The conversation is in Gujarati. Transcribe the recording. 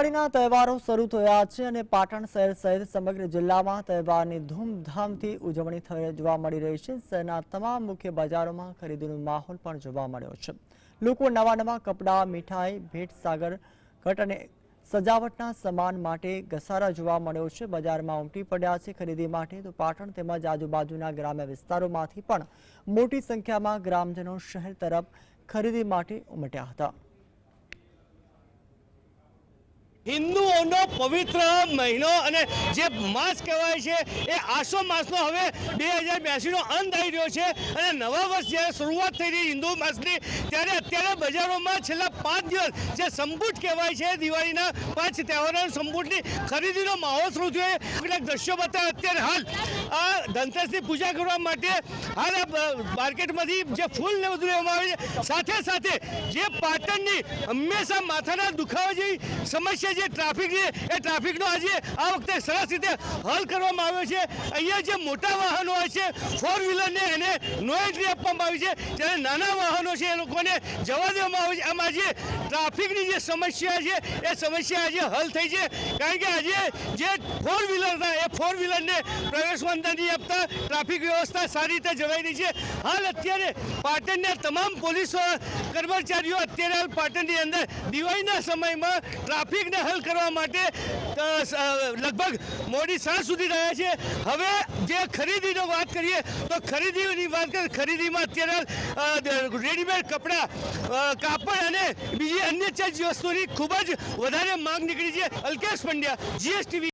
દિવાળીના તહેવારો શરૂ થયા છે અને પાટણ શહેર સહિત સમગ્ર જિલ્લામાં તહેવારની ધૂમધામથી ઉજવણી થઈ જોવા મળી રહી છે. શહેરના તમામ મુખ્ય બજારોમાં ખરીદીનો માહોલ પણ જોવા મળ્યો છે. લોકો નવા નવા કપડાં, મીઠાઈ ભેટ સાગર ઘટ અને સજાવટના સામાન માટે ઘસારા જોવા મળ્યો છે. બજારમાં ઉમટી પડ્યા છે ખરીદી માટે તો પાટણ તેમજ આજુબાજુના ગ્રામ્ય વિસ્તારોમાંથી પણ મોટી સંખ્યામાં ગ્રામજનો શહેર તરફ ખરીદી માટે ઉમટ્યા હતા. He knew. હિન્દુઓનો પવિત્ર મહિનો અને જે માસ કહેવાય છે, એ આસો માસનો હવે બે હજાર બ્યાસીનો અંત આવી રહ્યો છે અને નવા વર્ષ જ્યારે શરૂઆત થઈ રહી હિન્દુ માસની, ત્યારે અત્યારે બજારોમાં છેલ્લા પાંચ દિવસ જે સંપૂટ કહેવાય છે દિવાળીના પાંચ તહેવારોના સંપૂટની ખરીદીનો માહોલ શરૂ થયો કેટલાક દ્રશ્યો બતાવે અત્યારે હાલ, આ ધનતેરસની પૂજા કરવા માટે હાલ માર્કેટમાંથી જે ફૂલ ને બધું લેવામાં આવે છે, સાથે સાથે જે પાટણની હંમેશા માથાના દુખાવા જેવી સમસ્યા જે ટ્રાફિક છે એ ટ્રાફિકનો આજે આ વખતે સરસ રીતે હલ કરવામાં આવ્યો છે. અહીંયા જે મોટા વાહનો હોય છે ફોર વ્હીલરને એને નો એન્ટ્રી આપવામાં આવી છે. જ્યારે નાના વાહનો છે એ લોકોને જવા દેવામાં આવે છે. આમ આજે ટ્રાફિકની જે સમસ્યા છે, એ સમસ્યા આજે હલ થઈ છે. કારણ કે આજે જે ફોર વ્હીલર હતા ફોર વ્હીલરને પ્રવેશવંતા નહીં આપતા ટ્રાફિક વ્યવસ્થા સારી રીતે જવાઈ રહી છે. હાલ અત્યારે પાટણના તમામ પોલીસ કર્મચારીઓ અત્યારે હાલ પાટણની અંદર દિવાળીના સમયમાં ટ્રાફિકને હલ કરવા માટે લગભગ મોડી સાંજ સુધી રહ્યા છે. હવે જે ખરીદીનો વાત કરીએ તો ખરીદીની વાત કરીએ, ખરીદીમાં અત્યારે રેડીમેડ કપડાં કાપડ અને બીજી અન્ય ચીજ વસ્તુની ખૂબ જ વધારે માંગ નીકળી છે. અલ્કેશ પંડ્યા, જીએસટીવી